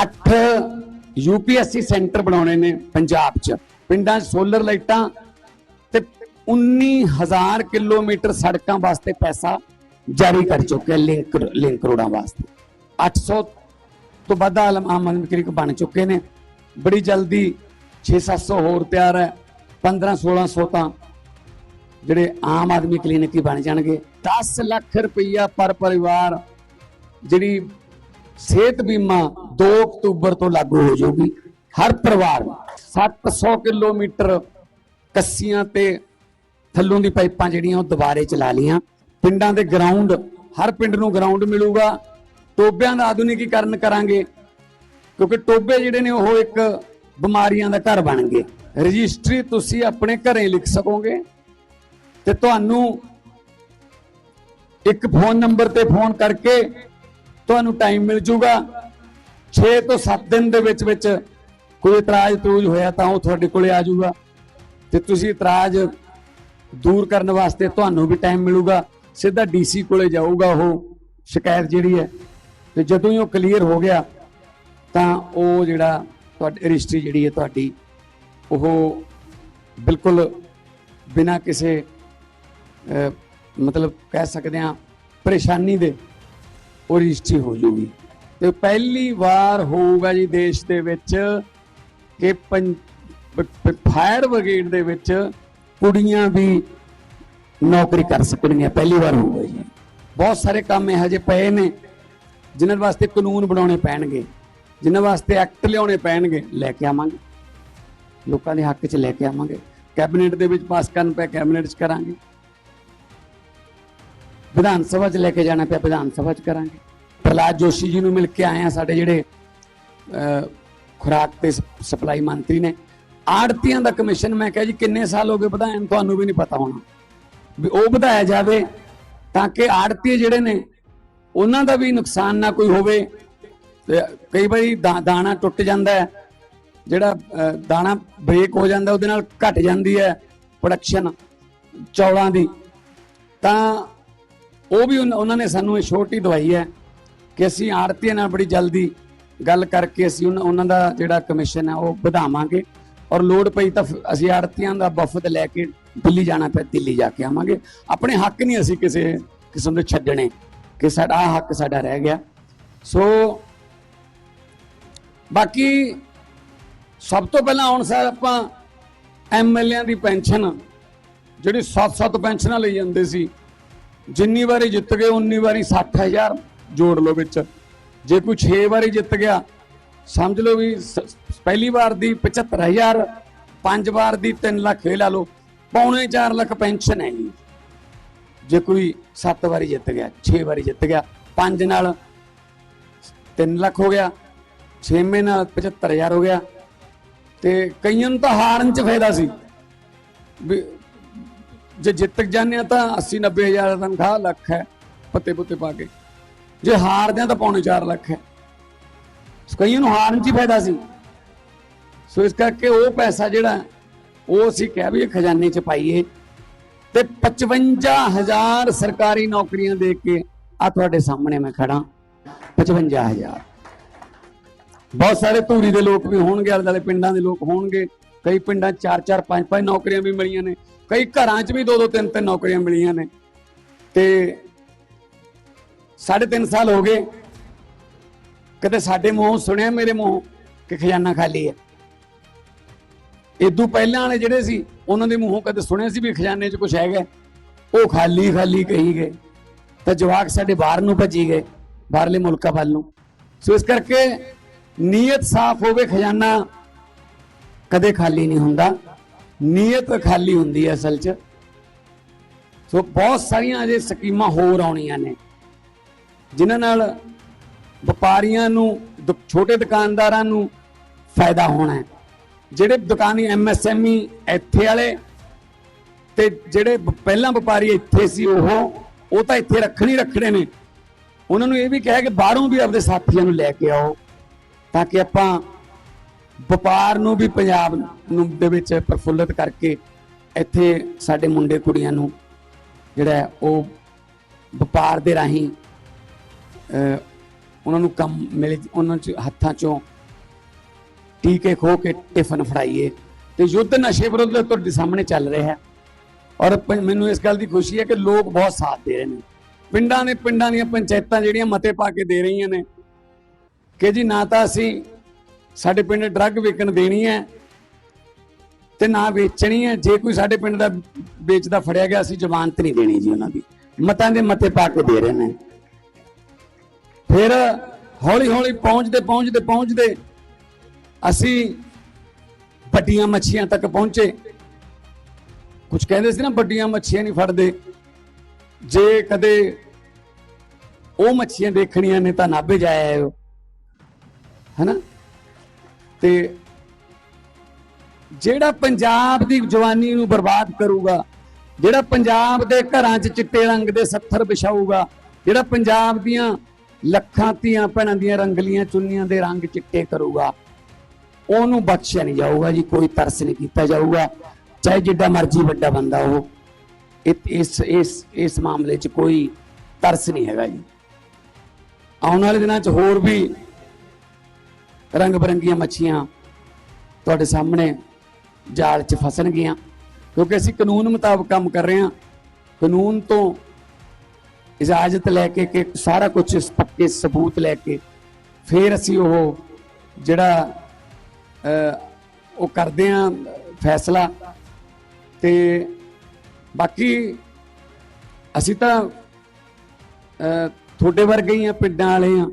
8 UPSC centre ਬਣਾਉਣੇ ਨੇ ਪੰਜਾਬ 'ਚ। ਪਿੰਡਾਂ 'ਚ ਸੋਲਰ ਲਾਈਟਾਂ ਤੇ 19000 ਕਿਲੋਮੀਟਰ ਸੜਕਾਂ ਵਾਸਤੇ ਪੈਸਾ ਜਾਰੀ ਕਰ ਚੁੱਕਿਆ ਲਿੰਕ ਲਿੰਕ ਰੋਡਾਂ ਵਾਸਤੇ। 800 ਤੋਂ ਵੱਧ ਆਲਮ, ਆਮ ਆਦਮੀ ਕਲੀਨਿਕ ਬਣ ਚੁੱਕੇ ਨੇ। ਬੜੀ ਜਲਦੀ 6-700 ਹੋਰ ਤਿਆਰ ਹੈ 15-1600 ਤਾਂ ਜਿਹੜੇ ਆਮ ਆਦਮੀ ਕਲੀਨਿਕ ਹੀ ਬਣ ਜਾਣਗੇ। 10 ਲੱਖ ਰੁਪਈਆ ਪਰ ਪਰਿਵਾਰ ਜਿਹੜੀ ਸਿਹਤ ਬੀਮਾ 2 ਅਕਤੂਬਰ ਤੋਂ ਲਾਗੂ ਹੋ ਜਾਊਗੀ। ਹਰ ਪਰਿਵਾਰ ਨੂੰ 700 ਕਿਲੋਮੀਟਰ ਕੱਸੀਆਂ ਤੇ ਥੱਲੋਂ ਦੀ ਪਾਈਪਾਂ ਜਿਹੜੀਆਂ ਉਹ ਦੁਬਾਰੇ ਚਲਾ ਲੀਆਂ ਪਿੰਡਾਂ ਦੇ ਗਰਾਊਂਡ ਹਰ ਪਿੰਡ ਨੂੰ ਗਰਾਊਂਡ ਮਿਲੂਗਾ। ਟੋਬਿਆਂ ਦਾ ਆਧੁਨਿਕੀਕਰਨ ਕਰਾਂਗੇ, ਕਿਉਂਕਿ ਟੋਬੇ ਜਿਹੜੇ ਨੇ ਉਹ ਇੱਕ ਬਿਮਾਰੀਆਂ ਦਾ ਘਰ ਬਣ ਗਏ। ਰਜਿਸਟਰੀ ਤੁਸੀਂ ਆਪਣੇ ਘਰੇ ਲਿਖ ਸਕੋਗੇ ਤੇ ਤੁਹਾਨੂੰ ਇੱਕ ਫੋਨ ਨੰਬਰ ਤੇ ਫੋਨ ਕਰਕੇ ਤੁਹਾਨੂੰ ਟਾਈਮ ਮਿਲ ਜੂਗਾ। 6 ਤੋਂ 7 ਦਿਨ ਦੇ ਵਿੱਚ ਵਿੱਚ ਕੋਈ ਇਤਰਾਜ਼ ਤਰੂਜ ਹੋਇਆ ਤਾਂ ਉਹ ਤੁਹਾਡੇ ਕੋਲੇ ਆ ਜਾਊਗਾ। ਤੇ ਤੁਸੀਂ ਇਤਰਾਜ਼ ਦੂਰ ਕਰਨ ਵਾਸਤੇ ਤੁਹਾਨੂੰ ਵੀ ਟਾਈਮ ਮਿਲੂਗਾ। ਸਿੱਧਾ ਡੀਸੀ ਕੋਲੇ ਜਾਊਗਾ ਉਹ ਸ਼ਿਕਾਇਤ ਜਿਹੜੀ ਹੈ। ਤੇ ਜਦੋਂ ਹੀ ਉਹ ਕਲੀਅਰ ਹੋ ਗਿਆ, ਤਾਂ ਉਹ ਜਿਹੜਾ ਤੁਹਾਡੀ ਰਜਿਸਟਰੀ ਜਿਹੜੀ ਹੈ ਤੁਹਾਡੀ, ਉਹ ਬਿਲਕੁਲ ਬਿਨਾਂ ਕਿਸੇ ਮਤਲਬ ਕਹਿ ਸਕਦੇ ਆ ਪਰੇਸ਼ਾਨੀ ਦੇ ਉਹ ਰਜਿਸਟਰੀ ਹੋ ਜੂਗੀ ਤੇ ਪਹਿਲੀ ਵਾਰ ਹੋਊਗਾ ਜੀ ਦੇਸ਼ ਦੇ ਵਿੱਚ ਕਿ ਫਾਇਰ ਬ੍ਰਿਗੇਡ ਦੇ ਵਿੱਚ ਕੁੜੀਆਂ ਵੀ ਨੌਕਰੀ ਕਰ ਸਕਣਗੀਆਂ, ਪਹਿਲੀ ਵਾਰ ਹੋਊਗਾ ਜੀ। ਬਹੁਤ ਸਾਰੇ ਕੰਮ ਇਹੋ ਜਿਹੇ ਪਏ ਨੇ, ਜਿਨ੍ਹਾਂ ਵਾਸਤੇ ਕਾਨੂੰਨ ਬਣਾਉਣੇ ਪੈਣਗੇ, ਜਿਨ੍ਹਾਂ ਵਾਸਤੇ ਐਕਟ ਲਿਆਉਣੇ ਪੈਣਗੇ, ਲੈ ਕੇ ਆਵਾਂਗੇ। ਲੋਕਾਂ ਦੇ ਹੱਕ 'ਚ ਲੈ ਕੇ ਆਵਾਂਗੇ। ਕੈਬਨਿਟ ਦੇ ਵਿੱਚ ਪਾਸ ਕਰਨ ਪਿਆ ਕੈਬਨਿਟ 'ਚ ਕਰਾਂਗੇ। ਵਿਧਾਨ ਸਭਾ 'ਚ ਲੈ ਕੇ ਜਾਣਾ ਪਿਆ, ਵਿਧਾਨ ਸਭਾ 'ਚ ਕਰਾਂਗੇ। ਪ੍ਰਲਾਦ ਜੋਸ਼ੀ ਜੀ ਨੂੰ ਮਿਲ ਕੇ ਆਏ ਆ ਸਾਡੇ ਜਿਹੜੇ ਖੁਰਾਕ ਤੇ ਸਪਲਾਈ ਮੰਤਰੀ ਨੇ। ਆੜਤੀਆਂ ਦਾ ਕਮਿਸ਼ਨ ਮੈਂ ਕਿਹਾ ਜੀ ਕਿੰਨੇ ਸਾਲ ਹੋ ਗਏ ਵਧਾਇਆ, ਤੁਹਾਨੂੰ ਵੀ ਨਹੀਂ ਪਤਾ ਹੋਣਾ। ਵੀ ਉਹ ਵਧਾਇਆ ਜਾਵੇ ਤਾਂ ਕਿ ਆੜਤੀ ਜਿਹੜੇ ਨੇ, ਉਹਨਾਂ ਦਾ ਵੀ ਨੁਕਸਾਨ ਨਾ ਕੋਈ ਹੋਵੇ। ਕਈ ਵਾਰੀ ਦਾ- ਦਾਣਾ ਟੁੱਟ ਜਾਂਦਾ ਹੈ, ਜਿਹੜਾ ਦਾਣਾ ਬ੍ਰੇਕ ਹੋ ਜਾਂਦਾ, ਉਹਦੇ ਨਾਲ ਘਟ ਜਾਂਦੀ ਹੈ ਪ੍ਰੋਡਕਸ਼ਨ ਚੌਲਾਂ ਦੀ। ਤਾਂ ਉਹ ਵੀ ਉਨ- ਉਹਨਾਂ ਨੇ ਸਾਨੂੰ ਇਹ ਛੋਟੀ ਦਵਾਈ ਹੈ। ਕਿ ਅਸੀਂ ਆੜਤੀਆਂ ਨਾਲ ਬੜੀ ਜਲਦੀ ਗੱਲ ਕਰਕੇ ਅਸੀਂ ਉਹਨਾਂ- ਉਹਨਾਂ ਦਾ ਜਿਹੜਾ ਕਮਿਸ਼ਨ ਹੈ ਉਹ ਵਧਾਵਾਂਗੇ। ਔਰ ਲੋੜ ਪਈ ਤਾਂ ਫਿਰ ਅਸੀਂ ਆੜਤੀਆਂ ਦਾ ਵਫਦ ਲੈ ਕੇ ਦਿੱਲੀ ਜਾਣਾ ਪਿਆ, ਦਿੱਲੀ ਜਾ ਕੇ ਆਵਾਂਗੇ। ਆਪਣੇ ਹੱਕ ਨਹੀਂ ਅਸੀਂ ਕਿਸੇ ਕਿਸਮ ਦੇ ਛੱਡਣੇ ਕਿ ਸਾਡਾ ਆਹ ਹੱਕ ਸਾਡਾ ਰਹਿ ਗਿਆ। ਸੋ ਬਾਕੀ ਸਭ ਤੋਂ ਪਹਿਲਾਂ ਹੁਣ ਸਰ ਆਪਾਂ ਐਮਐਲਏਆਂ ਦੀ ਪੈਨਸ਼ਨ, ਜਿਹੜੀ 7-7 ਪੈਨਸ਼ਨਾਂ ਲਈ ਜਾਂਦੇ ਸੀ, ਜਿੰਨੀ ਵਾਰੀ ਜਿੱਤ ਗਏ, ਉਨੀ ਵਾਰੀ 60000 ਜੋੜ ਲਓ ਵਿੱਚ। ਜੇ ਕੋਈ 6 ਵਾਰੀ ਜਿੱਤ ਗਿਆ, ਸਮਝ ਲਓ ਵੀ ਸ- ਪਹਿਲੀ ਵਾਰ ਦੀ 75000 ਪੰਜ ਵਾਰ ਦੀ 3 ਲੱਖ ਇਹ ਲਾ ਲਓ, ਪੌਣੇ 4 ਲੱਖ ਪੈਨਸ਼ਨ ਹੈ ਜੀ। ਜੇ ਕੋਈ 7 ਵਾਰੀ ਜਿੱਤ ਗਿਆ 6 ਵਾਰੀ ਜਿੱਤ ਗਿਆ, ਪੰਜ ਨਾਲ 3 ਲੱਖ ਹੋ ਗਿਆ 6ਵੇਂ ਨਾਲ 75000 ਹੋ ਗਿਆ, ਤੇ ਕਈਆਂ ਨੂੰ ਤਾਂ ਹਾਰਨ 'ਚ ਫਾਇਦਾ ਸੀ। ਵੀ ਜੇ ਜਿੱਤ ਜਾਂਦੇ ਆ ਤਾਂ 80 90000 ਦਾ ਤਨਖਾਹ ਲੱਖ ਹੈ ਪੱਤੇ ਪੁੱਤੇ ਪਾ ਕੇ। ਜੇ ਹਾਰਦੇ ਆ ਤਾਂ ਪੌਣੇ 4 ਲੱਖ ਹੈ। ਸੋ ਕਈਆਂ ਨੂੰ ਹਾਰਨ 'ਚ ਹੀ ਫਾਇਦਾ ਸੀ। ਸੋ ਇਸ ਕਰਕੇ ਉਹ ਪੈਸਾ ਜਿਹੜਾ, ਉਹ ਅਸੀਂ ਕਹਿ ਵੀ ਖਜ਼ਾਨੇ 'ਚ ਪਾਈਏ। ਤੇ 55000 ਸਰਕਾਰੀ ਨੌਕਰੀਆਂ ਦੇ ਕੇ ਆ ਤੁਹਾਡੇ ਸਾਹਮਣੇ ਮੈਂ ਖੜਾ 55000 ਬਹੁਤ ਸਾਰੇ ਧੂਰੀ ਦੇ ਲੋਕ ਵੀ ਹੋਣਗੇ, ਆਲੇ ਦੁਆਲੇ ਪਿੰਡਾਂ ਦੇ ਲੋਕ ਹੋਣਗੇ। ਕਈ ਪਿੰਡਾਂ 4 4 5 5 ਨੌਕਰੀਆਂ ਵੀ ਮਿਲੀਆਂ ਨੇ। ਕਈ ਘਰਾਂ 'ਚ ਵੀ 2 2 3 3 ਨੌਕਰੀਆਂ ਮਿਲੀਆਂ ਨੇ। ਤੇ ਸਾਢੇ 3 ਸਾਲ ਹੋ ਗਏ। ਕਦੇ ਸਾਡੇ ਮੂੰਹੋਂ ਸੁਣਿਆ ਮੇਰੇ ਮੂੰਹੋਂ ਕਿ ਖਜ਼ਾਨਾ ਖਾਲੀ ਹੈ। ਇਦੋਂ ਪਹਿਲਾਂ ਵਾਲੇ ਜਿਹੜੇ ਸੀ, ਉਹਨਾਂ ਦੇ ਮੂੰਹੋਂ ਕਦੇ ਸੁਣਿਆ ਸੀ ਵੀ ਖਜ਼ਾਨੇ 'ਚ ਕੁਝ ਹੈਗਾ ਉਹ ਖਾਲੀ ਖਾਲੀ ਕਹੀ ਗਏ। ਤਾਂ ਜਵਾਕ ਸਾਡੇ ਬਾਹਰ ਨੂੰ ਭੱਜੀ ਗਏ, ਬਾਹਰਲੇ ਮੁਲਕਾਂ ਵੱਲ ਨੂੰ। ਸੋ ਇਸ ਕਰਕੇ ਨੀਅਤ ਸਾਫ਼ ਹੋਵੇ ਖਜ਼ਾਨਾ, ਕਦੇ ਖਾਲੀ ਨਹੀਂ ਹੁੰਦਾ। ਨੀਅਤ ਖਾਲੀ ਹੁੰਦੀ ਹੈ ਅਸਲ 'ਚ। ਸੋ ਬਹੁਤ ਸਾਰੀਆਂ ਅਜੇ ਸਕੀਮਾਂ ਹੋਰ ਆਉਣੀਆਂ ਨੇ। ਜਿਨ੍ਹਾਂ ਨਾਲ ਵਪਾਰੀਆਂ ਨੂੰ, ਦੁ- ਛੋਟੇ ਦੁਕਾਨਦਾਰਾਂ ਨੂੰ ਫਾਇਦਾ ਹੋਣਾ ਹੈ। ਜਿਹੜੇ ਦੁਕਾਨੀ ਐਮਐਸਐਮਈ ਇੱਥੇ ਵਾਲੇ ਤੇ ਜਿਹੜੇ ਬ- ਪਹਿਲਾਂ ਵਪਾਰੀ ਇੱਥੇ ਸੀ ਉਹ ਉਹ ਤਾਂ ਇੱਥੇ ਰੱਖਣੀ ਰੱਖਣੇ ਨੇ। ਉਹਨਾਂ ਨੂੰ ਇਹ ਵੀ ਕਿਹਾ ਕਿ ਬਾਹਰੋਂ ਵੀ ਆਪਣੇ ਸਾਥੀਆਂ ਨੂੰ ਲੈ ਕੇ ਆਓ ਤਾਂ ਕਿ ਆਪਾਂ ਵਪਾਰ ਨੂੰ ਵੀ ਪੰਜਾਬ ਨੂੰ ਦੇ ਵਿੱਚ ਪ੍ਰਫੁੱਲਤ ਕਰਕੇ ਇੱਥੇ ਸਾਡੇ ਮੁੰਡੇ ਕੁੜੀਆਂ ਨੂੰ ਜਿਹੜਾ ਉਹ ਵਪਾਰ ਦੇ ਰਾਹੀਂ ਉਹਨਾਂ ਨੂੰ ਕੰਮ ਮਿਲੇ, ਉਹਨਾਂ ਚ ਹੱਥਾਂ ਚੋਂ ਟੀਕੇ ਖੋ ਕੇ ਟਿਫਨ ਫੜਾਈਏ ਤੇ ਯੁੱਧ ਨਸ਼ੇ ਵਿਰੁੱਧ ਤੁਹਾਡੇ ਸਾਹਮਣੇ ਚੱਲ ਰਿਹਾ ਹੈ। ਔਰ ਮੈਨੂੰ ਇਸ ਗੱਲ ਦੀ ਖੁਸ਼ੀ ਹੈ ਕਿ ਲੋਕ ਬਹੁਤ ਸਾਥ ਦੇ ਰਹੇ ਨੇ। ਪਿੰਡਾਂ ਨੇ ਪਿੰਡਾਂ ਦੀਆਂ ਪੰਚਾਇਤਾਂ ਜਿਹੜੀਆਂ ਮਤੇ ਪਾ ਕੇ ਦੇ ਰਹੀਆਂ ਨੇ ਕਿ ਜੀ ਨਾ ਤਾਂ ਅਸੀਂ ਸਾਡੇ ਪਿੰਡ ਡਰੱਗ ਵੇਚਣ ਦੇਣੀ ਹੈ ਤੇ ਨਾ ਵੇਚਣੀ ਹੈ। ਜੇ ਕੋਈ ਸਾਡੇ ਪਿੰਡ ਦਾ ਵੇਚਦਾ ਫੜਿਆ ਗਿਆ, ਅਸੀਂ ਜ਼ਮਾਨਤ ਨਹੀਂ ਦੇਣੀ ਜੀ ਉਹਨਾਂ ਦੀ। ਮਤਾਂ ਦੇ ਮਤੇ ਪਾ ਕੇ ਦੇ ਰਹੇ ਨੇ। ਫਿਰ ਹੌਲੀ ਹੌਲੀ ਪਹੁੰਚਦੇ ਪਹੁੰਚਦੇ ਪਹੁੰਚਦੇ ਅਸੀਂ ਵੱਡੀਆਂ ਮੱਛੀਆਂ ਤੱਕ ਪਹੁੰਚੇ। ਕੁਝ ਕਹਿੰਦੇ ਸੀ ਨਾ, ਵੱਡੀਆਂ ਮੱਛੀਆਂ ਨਹੀਂ ਫੜਦੇ। ਜੇ ਕਦੇ ਉਹ ਮੱਛੀਆਂ ਦੇਖਣੀਆਂ ਨੇ ਤਾਂ ਨਾਭੇ ਜਾਇਆ ਆਇਓ ਹੈਨਾ? ਤੇ ਜਿਹੜਾ ਪੰਜਾਬ ਦੀ ਜਵਾਨੀ ਨੂੰ ਬਰਬਾਦ ਕਰੂਗਾ, ਜਿਹੜਾ ਪੰਜਾਬ ਦੇ ਘਰਾਂ 'ਚ ਚਿੱਟੇ ਰੰਗ ਦੇ ਸੱਥਰ ਵਿਛਾਊਗਾ, ਜਿਹੜਾ ਪੰਜਾਬ ਦੀਆਂ ਲੱਖਾਂ ਧੀਆਂ ਭੈਣਾਂ ਦੀਆਂ ਰੰਗਲੀਆਂ ਚੁੰਨੀਆਂ ਦੇ ਰੰਗ ਚਿੱਟੇ ਕਰੂਗਾ। ਉਹਨੂੰ ਬਖਸ਼ਿਆ ਨਹੀਂ ਜਾਊਗਾ ਜੀ, ਕੋਈ ਤਰਸ ਨਹੀਂ ਕੀਤਾ ਜਾਊਗਾ। ਚਾਹੇ ਜਿੱਡਾ ਮਰਜ਼ੀ ਵੱਡਾ ਬੰਦਾ ਉਹ ਇਸ ਇਸ ਇਸ ਮਾਮਲੇ 'ਚ ਕੋਈ ਤਰਸ ਨਹੀਂ ਹੈਗਾ ਜੀ। ਆਉਣ ਵਾਲੇ ਦਿਨਾਂ 'ਚ ਹੋਰ ਵੀ ਰੰਗ ਬਰੰਗੀਆਂ ਮੱਛੀਆਂ ਤੁਹਾਡੇ ਸਾਹਮਣੇ ਜਾਲ 'ਚ ਫਸਣਗੀਆਂ। ਕਿਉਂਕਿ ਅਸੀਂ ਕਾਨੂੰਨ ਮੁਤਾਬਕ ਕੰਮ ਕਰ ਰਹੇ ਹਾਂ। ਕਾਨੂੰਨ ਤੋਂ ਇਜਾਜ਼ਤ ਲੈ ਕੇ ਕਿ ਸਾਰਾ ਕੁਝ ਪੱਕੇ ਸਬੂਤ ਲੈ ਕੇ ਫਿਰ ਅਸੀਂ ਉਹ ਜਿਹੜਾ ਉਹ ਕਰਦੇ ਹਾਂ ਫੈਸਲਾ ਤੇ ਬਾਕੀ ਅਸੀਂ ਤਾਂ ਤੁਹਾਡੇ ਵਰਗੇ ਹੀ ਆ ਪਿੰਡਾਂ ਵਾਲੇ ਆ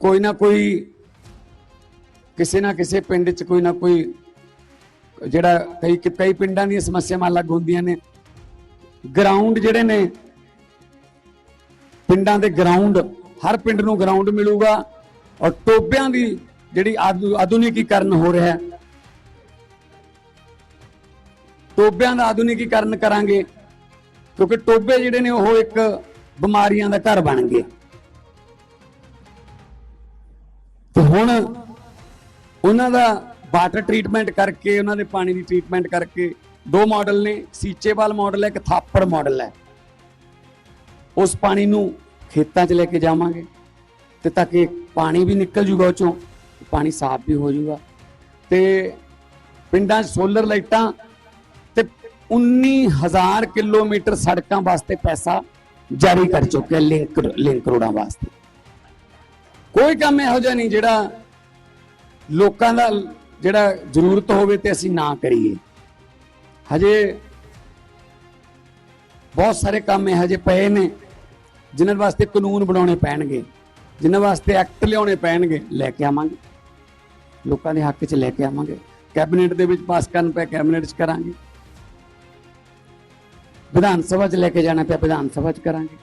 ਕੋਈ ਨਾ ਕੋਈ, ਕਿਸੇ ਨਾ ਕਿਸੇ ਪਿੰਡ 'ਚ ਕੋਈ ਨਾ ਕੋਈ ਜਿਹੜਾ ਕਈ ਕਈ ਪਿੰਡਾਂ ਦੀਆਂ ਸਮੱਸਿਆਵਾਂ ਅਲੱਗ ਹੁੰਦੀਆਂ ਨੇ। ਗਰਾਊਂਡ ਜਿਹੜੇ ਨੇ ਪਿੰਡਾਂ ਦੇ ਗਰਾਊਂਡ ਹਰ ਪਿੰਡ ਨੂੰ ਗਰਾਊਂਡ ਮਿਲੂਗਾ ਔਰ ਟੋਬਿਆਂ ਦੀ ਜਿਹੜੀ ਆਧੁ- ਆਧੁਨਿਕੀਕਰਨ ਹੋ ਰਿਹਾ ਹੈ। ਟੋਬਿਆਂ ਦਾ ਆਧੁਨਿਕੀਕਰਨ ਕਰਾਂਗੇ ਕਿਉਂਕਿ ਟੋਬੇ ਜਿਹੜੇ ਨੇ ਉਹ ਇੱਕ ਬਿਮਾਰੀਆਂ ਦਾ ਘਰ ਬਣ ਗਏ। ਤੇ ਹੁਣ ਉਹਨਾਂ ਦਾ ਵਾਟਰ ਟ੍ਰੀਟਮੈਂਟ ਕਰਕੇ, ਉਹਨਾਂ ਦੇ ਪਾਣੀ ਦੀ ਟ੍ਰੀਟਮੈਂਟ ਕਰਕੇ ਦੋ ਮਾਡਲ ਨੇ, ਸੀਚੇਵਾਲ ਮਾਡਲ ਹੈ, ਇੱਕ ਥਾਪੜ ਮਾਡਲ ਹੈ। ਉਸ ਪਾਣੀ ਨੂੰ ਖੇਤਾਂ 'ਚ ਲੈ ਕੇ ਜਾਵਾਂਗੇ ਤੇ ਤਾਂ ਕਿ ਪਾਣੀ ਵੀ ਨਿਕਲ ਜੂਗਾ ਉਹ ਚੋਂ ਪਾਣੀ ਸਾਫ਼ ਵੀ ਹੋ ਜੂਗਾ। ਤੇ ਪਿੰਡਾਂ 'ਚ ਸੋਲਰ ਲਾਈਟਾਂ ਤੇ 19000 ਕਿਲੋਮੀਟਰ ਸੜਕਾਂ ਵਾਸਤੇ ਪੈਸਾ ਜਾਰੀ ਕਰ ਚੁੱਕਿਆ ਲਿੰਕ ਲਿੰਕ ਰੋਡਾਂ ਵਾਸਤੇ। ਕੋਈ ਕੰਮ ਇਹੋ ਜਿਹਾ ਨਹੀਂ ਜਿਹੜਾ ਲੋਕਾਂ ਦਾ ਜਿਹੜਾ ਜ਼ਰੂਰਤ ਹੋਵੇ ਤੇ ਅਸੀਂ ਨਾ ਕਰੀਏ। ਹਜੇ ਬਹੁਤ ਸਾਰੇ ਕੰਮ ਇਹੋ ਜਿਹੇ ਪਏ ਨੇ। ਜਿਨ੍ਹਾਂ ਵਾਸਤੇ ਕਾਨੂੰਨ ਬਣਾਉਣੇ ਪੈਣਗੇ, ਜਿਨ੍ਹਾਂ ਵਾਸਤੇ ਐਕਟ ਲਿਆਉਣੇ ਪੈਣਗੇ, ਲੈ ਕੇ ਆਵਾਂਗੇ। ਲੋਕਾਂ ਦੇ ਹੱਕ 'ਚ ਲੈ ਕੇ ਆਵਾਂਗੇ। ਕੈਬਨਿਟ ਦੇ ਵਿੱਚ ਪਾਸ ਕਰਨ ਪਿਆ ਕੈਬਨਿਟ 'ਚ ਕਰਾਂਗੇ। ਵਿਧਾਨ ਸਭਾ 'ਚ ਲੈ ਕੇ ਜਾਣਾ ਪਿਆ, ਵਿਧਾਨ ਸਭਾ 'ਚ ਕਰਾਂਗੇ।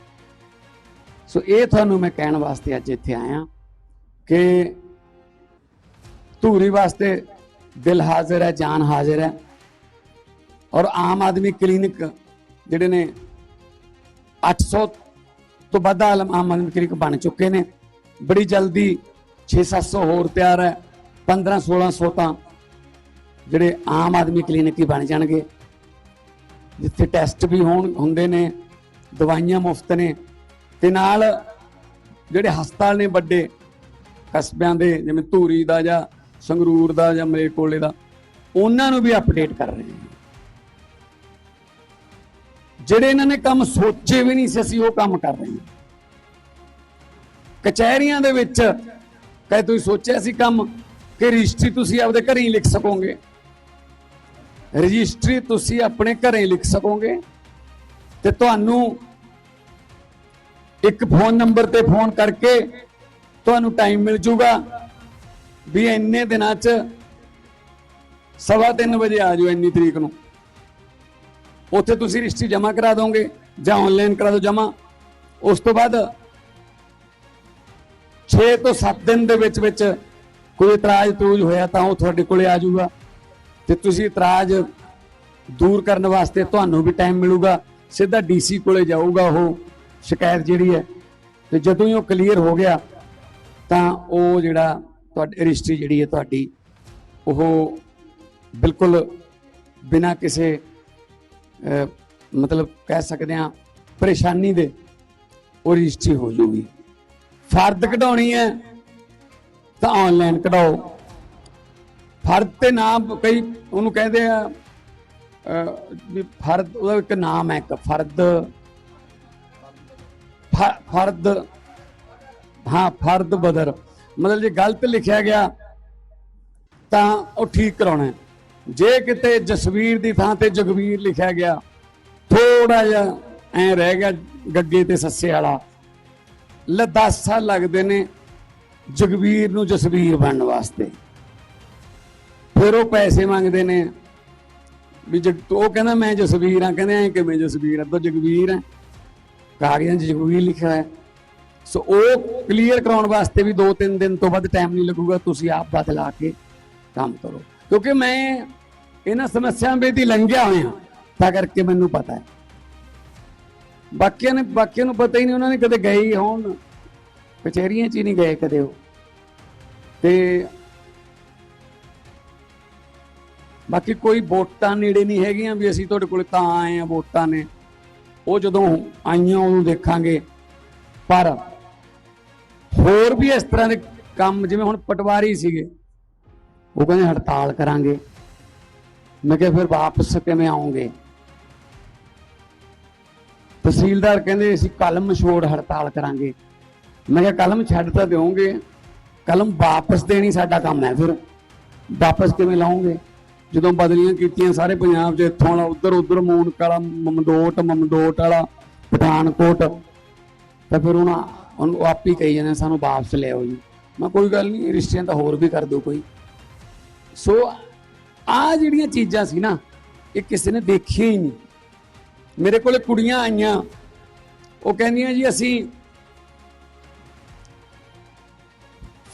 ਸੋ ਇਹ ਤੁਹਾਨੂੰ ਮੈਂ ਕਹਿਣ ਵਾਸਤੇ ਅੱਜ ਇੱਥੇ ਆਇਆ ਕਿ ਧੂਰੀ ਵਾਸਤੇ ਦਿਲ ਹਾਜ਼ਰ ਹੈ, ਜਾਨ ਹਾਜ਼ਰ ਹੈ। ਔਰ ਆਮ ਆਦਮੀ ਕਲੀਨਿਕ ਜਿਹੜੇ ਨੇ 800 ਤੋਂ ਵੱਧ ਆਲਮ ਆਮ ਆਦਮੀ ਕਲੀਨਿਕ ਬਣ ਚੁੱਕੇ ਨੇ। ਬੜੀ ਜਲਦੀ 6-700 ਹੋਰ ਤਿਆਰ ਹੈ 15-1600 ਤਾਂ ਜਿਹੜੇ ਆਮ ਆਦਮੀ ਕਲੀਨਿਕ ਹੀ ਬਣ ਜਾਣਗੇ। ਜਿੱਥੇ ਟੈਸਟ ਵੀ ਹੋਣ ਹੁੰਦੇ ਨੇ, ਦਵਾਈਆਂ ਮੁਫਤ ਨੇ ਤੇ ਨਾਲ ਜਿਹੜੇ ਹਸਪਤਾਲ ਨੇ ਵੱਡੇ, ਕਸਬਿਆਂ ਦੇ, ਜਿਵੇਂ ਧੂਰੀ ਦਾ ਜਾਂ ਸੰਗਰੂਰ ਦਾ ਜਾਂ ਮਲੇਰਕੋਟਲੇ ਦਾ, ਉਹਨਾਂ ਨੂੰ ਵੀ ਅਪਡੇਟ ਕਰ ਰਹੇ ਹਾਂ ਜਿਹੜੇ ਇਹਨਾਂ ਨੇ ਕੰਮ ਸੋਚੇ ਵੀ ਨਹੀਂ ਸੀ, ਅਸੀਂ ਉਹ ਕੰਮ ਕਰ ਰਹੇ ਹਾਂ। ਕਚਹਿਰੀਆਂ ਦੇ ਵਿੱਚ ਕਹੇ ਤੁਸੀਂ ਸੋਚਿਆ ਸੀ ਕੰਮ ਕਿ ਰਜਿਸਟਰੀ ਤੁਸੀਂ ਆਪਦੇ ਘਰੇ ਹੀ ਲਿਖ ਸਕੋਗੇ? ਰਜਿਸਟਰੀ ਤੁਸੀਂ ਆਪਣੇ ਘਰੇ ਹੀ ਲਿਖ ਸਕੋਗੇ? ਤੇ ਤੁਹਾਨੂੰ ਇੱਕ ਫੋਨ ਨੰਬਰ ਤੇ ਫੋਨ ਕਰਕੇ ਤੁਹਾਨੂੰ ਟਾਈਮ ਮਿਲ ਜੂਗਾ ਵੀ ਇੰਨੇ ਦਿਨਾਂ 'ਚ ਸਵਾ ਤਿੰਨ ਵਜੇ ਆ ਜਾਓ ਇੰਨੀ ਤਰੀਕ ਨੂੰ। ਉੱਥੇ ਤੁਸੀਂ ਰਜਿਸਟਰੀ ਜਮ੍ਹਾਂ ਕਰਾ ਦੋਗੇ ਜਾਂ ਆਨਲਾਈਨ ਕਰਾ ਦਿਓ ਜਮ੍ਹਾਂ। ਉਸ ਤੋਂ ਬਾਅਦ 6 ਤੋਂ 7 ਦਿਨ ਦੇ ਵਿੱਚ ਵਿੱਚ ਕੋਈ ਇਤਰਾਜ਼ ਤੂਜ ਹੋਇਆ ਤਾਂ ਉਹ ਤੁਹਾਡੇ ਕੋਲੇ ਆ ਜਾਊਗਾ। ਤੇ ਤੁਸੀਂ ਇਤਰਾਜ਼ ਦੂਰ ਕਰਨ ਵਾਸਤੇ ਤੁਹਾਨੂੰ ਵੀ ਟਾਈਮ ਮਿਲੂਗਾ। ਸਿੱਧਾ ਡੀਸੀ ਕੋਲੇ ਜਾਊਗਾ ਉਹ ਸ਼ਿਕਾਇਤ ਜਿਹੜੀ ਹੈ। ਤੇ ਜਦੋਂ ਹੀ ਉਹ ਕਲੀਅਰ ਹੋ ਗਿਆ ਤਾਂ ਉਹ ਜਿਹੜਾ ਤੁਹਾਡੀ ਰਜਿਸਟਰੀ ਜਿਹੜੀ ਹੈ ਤੁਹਾਡੀ ਉਹ ਬਿਲਕੁਲ ਬਿਨਾ ਕਿਸੇ ਮਤਲਬ ਕਹਿ ਸਕਦੇ ਹਾਂ, ਪਰੇਸ਼ਾਨੀ ਦੇ ਉਹ ਰਜਿਸਟਰੀ ਹੋ ਜੂਗੀ। ਫਰਦ ਕਢਾਉਣੀ ਹੈ, ਤਾਂ ਆਨਲਾਈਨ ਕਢਾਓ। ਫਰਦ ਤੇ ਨਾਮ ਕਈ ਉਹਨੂੰ ਕਹਿੰਦੇ ਆ ਵੀ ਫਰਦ, ਉਹਦਾ ਇੱਕ ਨਾਮ ਹੈ ਇੱਕ, ਫਰਦ। ਫ- ਫਰਦ। ਹਾਂ, ਫਰਦ ਬਦਰ। ਮਤਲਬ ਜੇ ਗਲਤ ਲਿਖਿਆ ਗਿਆ, ਤਾਂ ਉਹ ਠੀਕ ਕਰਾਉਣਾ ਹੈ। ਜੇ ਕਿਤੇ ਜਸਵੀਰ ਦੀ ਥਾਂ ਤੇ ਜਗਵੀਰ ਲਿਖਿਆ ਗਿਆ ਥੋੜਾ ਜਿਹਾ ਐ ਰਹਿ ਗਿਆ ਗੱਗੇ ਤੇ ਸੱਸੇ ਵਾਲਾ। ਲੈ 10 ਸਾਲ ਲੱਗਦੇ ਨੇ ਜਗਵੀਰ ਨੂੰ ਜਸਵੀਰ ਬਣਨ ਵਾਸਤੇ। ਫਿਰ ਉਹ ਪੈਸੇ ਮੰਗਦੇ ਨੇ ਵੀ ਜਗ ਉਹ ਕਹਿੰਦਾ ਮੈਂ ਜਸਵੀਰ ਆ ਕਹਿੰਦੇ ਐ ਕਿਵੇਂ ਜਸਵੀਰ ਆ ਤਾਂ ਜਗਵੀਰ ਆ ਕਾਗਜ਼ਾਂ 'ਚ ਜਗਵੀਰ ਲਿਖਿਆ ਹੈ। ਸੋ ਉਹ ਕਲੀਅਰ ਕਰਾਉਣ ਵਾਸਤੇ ਵੀ 2-3 ਦਿਨ ਤੋਂ ਵੱਧ ਟਾਈਮ ਨਹੀਂ ਲੱਗੂਗਾ, ਤੁਸੀਂ ਆਪ ਬਦਲਾ ਕੇ ਕੰਮ ਕਰੋ। ਕਿਉਂਕਿ ਮੈਂ ਇਹਨਾਂ ਸਮੱਸਿਆਵਾਂ ਵਿੱਚ ਲੰਘਿਆ ਹੋਇਆ ਤਾਂ ਕਰਕੇ ਮੈਨੂੰ ਪਤਾ ਹੈ। ਬਾਕੀਆਂ ਨੇ ਬਾਕੀਆਂ ਨੂੰ ਪਤਾ ਹੀ ਨਹੀਂ, ਉਹਨਾਂ ਨੇ ਕਦੇ ਗਏ ਹੀ ਹੋਣ। ਕਚਹਿਰੀਆਂ 'ਚ ਹੀ ਨਹੀਂ ਗਏ ਕਦੇ ਉਹ। ਤੇ ਬਾਕੀ ਕੋਈ ਵੋਟਾਂ ਨੇੜੇ ਨਹੀਂ ਹੈਗੀਆਂ ਵੀ ਅਸੀਂ ਤੁਹਾਡੇ ਕੋਲ ਤਾਂ ਆਏ ਆ ਵੋਟਾਂ ਨੇ। ਉਹ ਜਦੋਂ ਆਈਆਂ ਉਦੋਂ ਦੇਖਾਂਗੇ। ਪਰ ਹੋਰ ਵੀ ਇਸ ਤਰ੍ਹਾਂ ਦੇ ਕੰਮ, ਜਿਵੇਂ ਹੁਣ ਪਟਵਾਰੀ ਸੀਗੇ, ਉਹ ਕਹਿੰਦੇ ਹੜਤਾਲ ਕਰਾਂਗੇ। ਮੈਂ ਕਿਹਾ ਫਿਰ ਵਾਪਸ ਕਿਵੇਂ ਆਉਂਗੇ? ਤਹਿਸੀਲਦਾਰ ਕਹਿੰਦੇ ਅਸੀਂ ਕਲਮ ਛੋੜ ਹੜਤਾਲ ਕਰਾਂਗੇ। ਮੈਂ ਕਿਹਾ ਕਲਮ ਛੱਡ ਤਾਂ ਦਿਓਗੇ, ਕਲਮ ਵਾਪਸ ਦੇਣੀ ਸਾਡਾ ਕੰਮ ਹੈ ਫਿਰ। ਵਾਪਸ ਕਿਵੇਂ ਲਾਉਂਗੇ? ਜਦੋਂ ਬਦਲੀਆਂ ਕੀਤੀਆਂ ਸਾਰੇ ਪੰਜਾਬ 'ਚ ਇੱਥੋਂ ਵਾਲਾ, ਉਧਰ ਉਧਰ ਮੂਨਕ ਵਾਲਾ, ਮਮਦੋਟ ਮਮਦੋਟ ਵਾਲਾ, ਪਠਾਨਕੋਟ, ਤਾਂ ਫਿਰ ਉਹਨਾਂ, ਉਹਨੂੰ ਆਪ ਹੀ ਕਹੀ ਜਾਂਦੇ ਸਾਨੂੰ ਵਾਪਸ ਲਿਆਓ ਜੀ। ਮੈਂ ਕੋਈ ਗੱਲ ਨਹੀਂ, ਰਿਸ਼ਤਿਆਂ ਤਾਂ ਹੋਰ ਵੀ ਕਰ ਦਿਓ ਕੋਈ। ਸੋ ਆ ਜਿਹੜੀਆਂ ਚੀਜ਼ਾਂ ਸੀ ਨਾ, ਇਹ ਕਿਸੇ ਨੇ ਦੇਖੀਆਂ ਹੀ ਨਹੀਂ। ਮੇਰੇ ਕੋਲੇ ਕੁੜੀਆਂ ਆਈਆਂ। ਉਹ ਕਹਿੰਦੀਆਂ ਜੀ, ਅਸੀਂ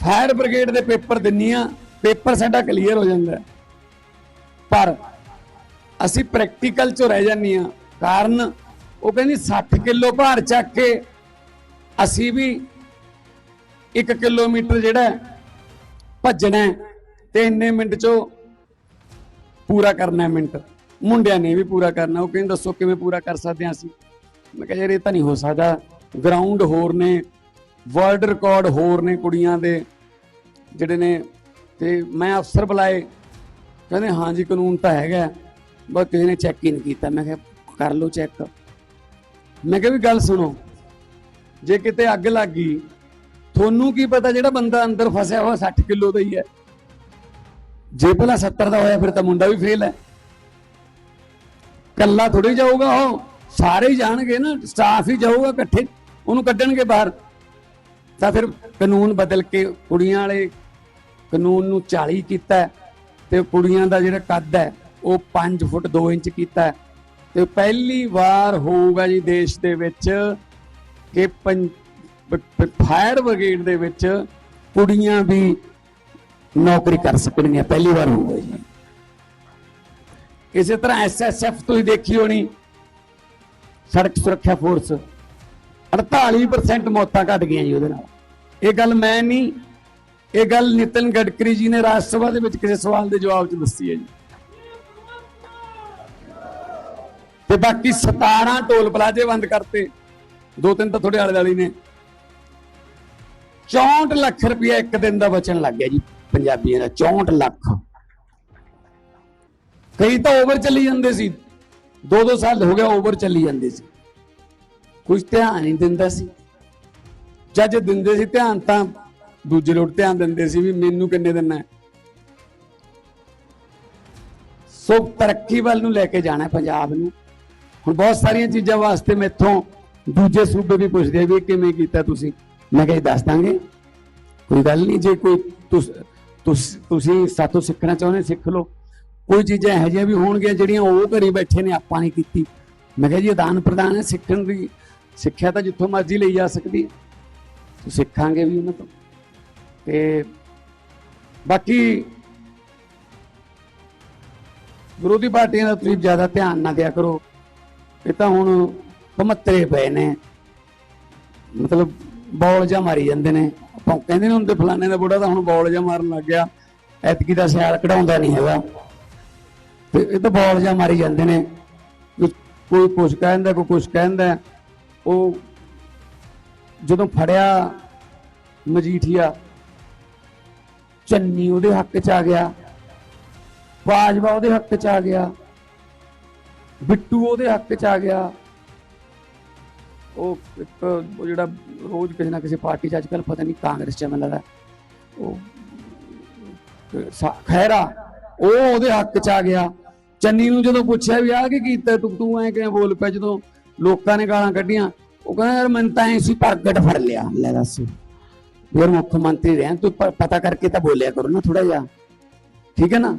ਫਾਇਰ ਬ੍ਰਿਗੇਡ ਦੇ ਪੇਪਰ ਦਿੰਨੀਆਂ ਪੇਪਰ ਸਾਡਾ ਕਲੀਅਰ ਹੋ ਜਾਂਦਾ। ਪਰ ਅਸੀਂ ਪ੍ਰੈਕਟੀਕਲ ਚ ਰਹਿ ਜਾਂਦੀਆਂ ਕਾਰਨ ਉਹ ਕਹਿੰਦੀ 60 ਕਿਲੋ ਭਾਰ ਚੱਕ ਕੇ ਅਸੀਂ ਵੀ 1 ਕਿਲੋਮੀਟਰ ਜਿਹੜਾ ਭੱਜਣਾ ਹੈ ਤੇ ਇੰਨੇ ਮਿੰਟ ਚੋਂ ਪੂਰਾ ਕਰਨਾ ਹੈ ਮਿੰਟ। ਮੁੰਡਿਆਂ ਨੇ ਵੀ ਪੂਰਾ ਕਰਨਾ, ਉਹ ਕਹਿੰਦੇ ਦੱਸੋ ਕਿਵੇਂ ਪੂਰਾ ਕਰ ਸਕਦੇ ਹਾਂ ਅਸੀਂ? ਮੈਂ ਕਿਹਾ ਯਾਰ ਇਹ ਤਾਂ ਨਹੀਂ ਹੋ ਸਕਦਾ। ਗਰਾਊਂਡ ਹੋਰ ਨੇ ਵਰਲਡ ਰਿਕਾਰਡ ਹੋਰ ਨੇ ਕੁੜੀਆਂ ਦੇ, ਜਿਹੜੇ ਨੇ, ਤੇ ਮੈਂ ਅਫਸਰ ਬੁਲਾਏ। ਕਹਿੰਦੇ ਹਾਂ ਜੀ ਕਾਨੂੰਨ ਤਾਂ ਹੈਗਾ ਬਸ ਕਿਸੇ ਨੇ ਚੈੱਕ ਹੀ ਨਹੀਂ ਕੀਤਾ। ਮੈਂ ਕਿਹਾ, ਕਰ ਲਓ ਚੈੱਕ ਮੈਂ ਕਿਹਾ ਵੀ ਗੱਲ ਸੁਣੋ, ਜੇ ਕਿਤੇ ਅੱਗ ਲੱਗ ਗਈ, ਤੁਹਾਨੂੰ ਕੀ ਪਤਾ ਜਿਹੜਾ ਬੰਦਾ ਅੰਦਰ ਫਸਿਆ ਹੋਇਆ 60 ਕਿਲੋ ਦਾ ਹੀ ਹੈ? ਜੇ ਭਲਾ 70 ਦਾ ਹੋਇਆ, ਫਿਰ ਤਾਂ ਮੁੰਡਾ ਵੀ ਫੇਲ ਹੈ। ਕੱਲਾ ਥੋੜੀ ਜਾਊਗਾ ਉਹ, ਸਾਰੇ ਹੀ ਜਾਣਗੇ ਨਾ ਸਟਾਫ ਹੀ ਜਾਊਗਾ ਇਕੱਠੇ, ਉਹਨੂੰ ਕੱਢਣਗੇ ਬਾਹਰ। ਤਾਂ ਫਿਰ ਕਾਨੂੰਨ ਬਦਲ ਕੇ ਕੁੜੀਆਂ ਵਾਲੇ ਕਾਨੂੰਨ ਨੂੰ 40 ਕੀਤਾ ਤੇ ਕੁੜੀਆਂ ਦਾ ਜਿਹੜਾ ਕੱਦ ਹੈ, ਉਹ 5 ਫੁੱਟ 2 ਇੰਚ ਕੀਤਾ ਹੈ। ਤੇ ਪਹਿਲੀ ਵਾਰ ਹੋਊਗਾ ਜੀ ਦੇਸ਼ ਦੇ ਵਿੱਚ ਕਿ ਫਾਇਰ ਬ੍ਰਿਗੇਡ ਦੇ ਵਿੱਚ ਕੁੜੀਆਂ ਵੀ ਨੌਕਰੀ ਕਰ ਸਕਣਗੀਆਂ ਪਹਿਲੀ ਵਾਰ ਹੋਊਗਾ ਜੀ। ਇਸੇ ਤਰ੍ਹਾਂ ਐਸਐਸਐਫ ਤੁਸੀਂ ਦੇਖੀ ਹੋਣੀ, ਸੜਕ ਸੁਰੱਖਿਆ ਫੋਰਸ 48% ਮੌਤਾਂ ਘਟ ਗਈਆਂ ਜੀ ਉਹਦੇ ਨਾਲ। ਇਹ ਗੱਲ ਮੈਂ ਨਹੀਂ, ਇਹ ਗੱਲ ਨਿਤਨ ਗਡਕਰੀ ਜੀ ਨੇ ਰਾਜ ਸਭਾ ਦੇ ਵਿੱਚ ਕਿਸੇ ਸਵਾਲ ਦੇ ਜਵਾਬ 'ਚ ਦੱਸੀ ਹੈ ਜੀ। ਤੇ ਬਾਕੀ 17 ਟੋਲ ਪਲਾਜ਼ੇ ਬੰਦ ਕਰਤੇ, ਦੋ ਤਿੰਨ ਤਾਂ ਤੁਹਾਡੇ ਆਲੇ ਵਾਲੀ ਨੇ। 64 ਲੱਖ ਰੁਪਇਆ ਇੱਕ ਦਿਨ ਦਾ ਬਚਣ ਲੱਗ ਗਿਆ ਜੀ। ਪੰਜਾਬੀਆਂ ਦਾ 64 ਲੱਖ। ਕਈ ਤਾਂ ਓਵਰ ਚੱਲੀ ਜਾਂਦੇ ਸੀ। ਦੋ ਦੋ ਸਾਲ ਹੋ ਗਿਆ ਓਵਰ ਚੱਲੀ ਜਾਂਦੇ ਸੀ। ਕੁਝ ਧਿਆਨ ਨਹੀਂ ਦਿੰਦਾ ਸੀ। ਜਦ ਦਿੰਦੇ ਸੀ ਧਿਆਨ ਤਾਂ ਦੂਜੇ ਲੋਟ ਧਿਆਨ ਦਿੰਦੇ ਸੀ ਵੀ ਮੈਨੂੰ ਕਿੰਨੇ ਦਿਨ ਹੈ। ਸੋ ਤਰੱਕੀ ਵੱਲ ਨੂੰ ਲੈ ਕੇ ਜਾਣਾ ਪੰਜਾਬ ਨੂੰ। ਹੁਣ ਬਹੁਤ ਸਾਰੀਆਂ ਚੀਜ਼ਾਂ ਵਾਸਤੇ ਮੈਥੋਂ ਦੂਜੇ ਸੂਬੇ ਵੀ ਪੁੱਛਦੇ ਵੀ ਕਿਵੇਂ ਕੀਤਾ ਤੁਸੀਂ। ਮੈਂ ਕਿਹਾ ਦੱਸ ਦਾਂਗੇ। ਕੋਈ ਗੱਲ ਨਹੀਂ, ਜੇ ਕੋਈ ਤੁਸ- ਤੁਸੀਂ ਸਾਥੋਂ ਸਿੱਖਣਾ ਚਾਹੁੰਦੇ ਸਿੱਖ ਲਓ। ਕੋਈ ਚੀਜ਼ਾਂ ਇਹੋ ਜਿਹੀਆਂ ਵੀ ਹੋਣਗੀਆਂ ਜਿਹੜੀਆਂ ਉਹ ਘਰੇ ਬੈਠੇ ਨੇ, ਆਪਾਂ ਨਹੀਂ ਕੀਤੀ। ਮੈਂ ਕਿਹਾ ਜੀ, ਆਦਾਨ ਪ੍ਰਦਾਨ ਹੈ ਸਿੱਖਣ ਦੀ। ਸਿੱਖਿਆ ਤਾਂ ਜਿੱਥੋਂ ਮਰਜ਼ੀ ਲਈ ਜਾ ਸਕਦੀ ਹੈ। ਤੇ ਸਿੱਖਾਂਗੇ ਵੀ ਉਹਨਾਂ ਤੋਂ। ਤੇ ਬਾਕੀ ਵਿਰੋਧੀ ਪਾਰਟੀਆਂ ਦਾ ਤੁਸੀਂ ਜ਼ਿਆਦਾ ਧਿਆਨ ਨਾ ਦਿਆ ਕਰੋ। ਇਹ ਤਾਂ ਹੁਣ ਭਮੱਤਰੇ ਪਏ ਨੇ। ਮਤਲਬ ਬੌਲ ਜਾਂ ਮਾਰੀ ਜਾਂਦੇ ਨੇ। ਆਪਾਂ ਕਹਿੰਦੇ ਨੇ ਹੁੰਦੇ ਫਲਾਣੇ ਦਾ ਬੁੜਾ ਤਾਂ ਹੁਣ ਬੋਲ ਜਾਂ ਮਾਰਨ ਲੱਗ ਗਿਆ। ਐਤਕੀ ਦਾ ਸਿਆਲ ਕਢਾਉਂਦਾ ਨਹੀਂ ਹੈਗਾ। ਤੇ ਇਹ ਤਾਂ ਬੋਲ ਜਾਂ ਮਾਰੀ ਜਾਂਦੇ ਨੇ। ਕੋਈ- ਕੋਈ ਕੁਛ ਕਹਿੰਦਾ, ਕੋਈ ਕੁਛ ਕਹਿੰਦਾ। ਉਹ ਜਦੋਂ ਫੜਿਆ ਮਜੀਠੀਆ, ਚੰਨੀ ਉਹਦੇ ਹੱਕ 'ਚ ਆ ਗਿਆ। ਬਾਜਵਾ ਉਹਦੇ ਹੱਕ 'ਚ ਆ ਗਿਆ। ਬਿੱਟੂ ਉਹਦੇ ਹੱਕ 'ਚ ਆ ਗਿਆ। ਉਹ ਇੱਕ ਉਹ ਜਿਹੜਾ ਰੋਜ਼ ਕਿਸੇ ਨਾ ਕਿਸੇ ਪਾਰਟੀ 'ਚ ਅੱਜਕੱਲ ਪਤਾ ਨਹੀਂ ਕਾਂਗਰਸ 'ਚ ਮੈਨੂੰ ਲੱਗਦਾ ਉਹ, ਸਾ- ਉਹ ਉਹਦੇ ਹੱਕ 'ਚ ਆ ਗਿਆ। ਚੰਨੀ ਨੂੰ ਜਦੋਂ ਪੁੱਛਿਆ ਵੀ ਆ ਕੀ ਕੀਤਾ ਤੂੰ ਤੂੰ ਐ ਕਿਵੇਂ ਬੋਲ ਪਿਆ ਜਦੋਂ ਲੋਕਾਂ ਨੇ ਗਾਲਾਂ ਕੱਢੀਆਂ, ਉਹ ਕਹਿੰਦਾ ਯਾਰ ਮੈਂ ਤਾਂ ਐ ਸੀ ਪ੍ਰਗਟ ਫੜ ਲਿਆ। ਲੈ ਦੱਸ। ਯਾਰ ਮੁੱਖ ਮੰਤਰੀ ਰਹਿਣ ਤੂੰ ਪਤਾ ਕਰਕੇ ਤਾਂ ਬੋਲਿਆ ਕਰੋ ਨਾ ਥੋੜਾ ਜਿਹਾ। ਠੀਕ ਹੈ ਨਾ?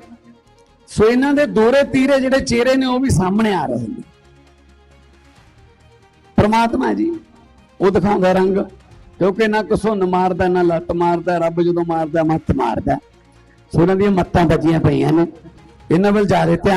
ਸੋ ਇਹਨਾਂ ਦੇ ਦੋਰੇ ਤੀਰੇ ਜਿਹੜੇ ਚਿਹਰੇ ਨੇ ਉਹ ਵੀ ਸਾਹਮਣੇ ਆ ਰਹੇ ਨੇ। ਪਰਮਾਤਮਾ ਜੀ, ਉਹ ਦਿਖਾਉਂਦਾ ਰੰਗ, ਕਿਉਂਕਿ ਨਾ ਘਸੁੰਨ ਮਾਰਦਾ, ਨਾ ਲੱਤ ਮਾਰਦਾ, ਰੱਬ ਜਦੋਂ ਮਾਰਦਾ, ਮੱਤ ਮਾਰਦਾ। ਸੋ ਇਹਨਾਂ ਦੀਆਂ ਮੱਤਾਂ ਵੱਜੀਆਂ ਪਈਆਂ ਨੇ। ਇਹਨਾਂ ਵੱਲ ਜਾ ਰਹੇ ਧਿਆਨ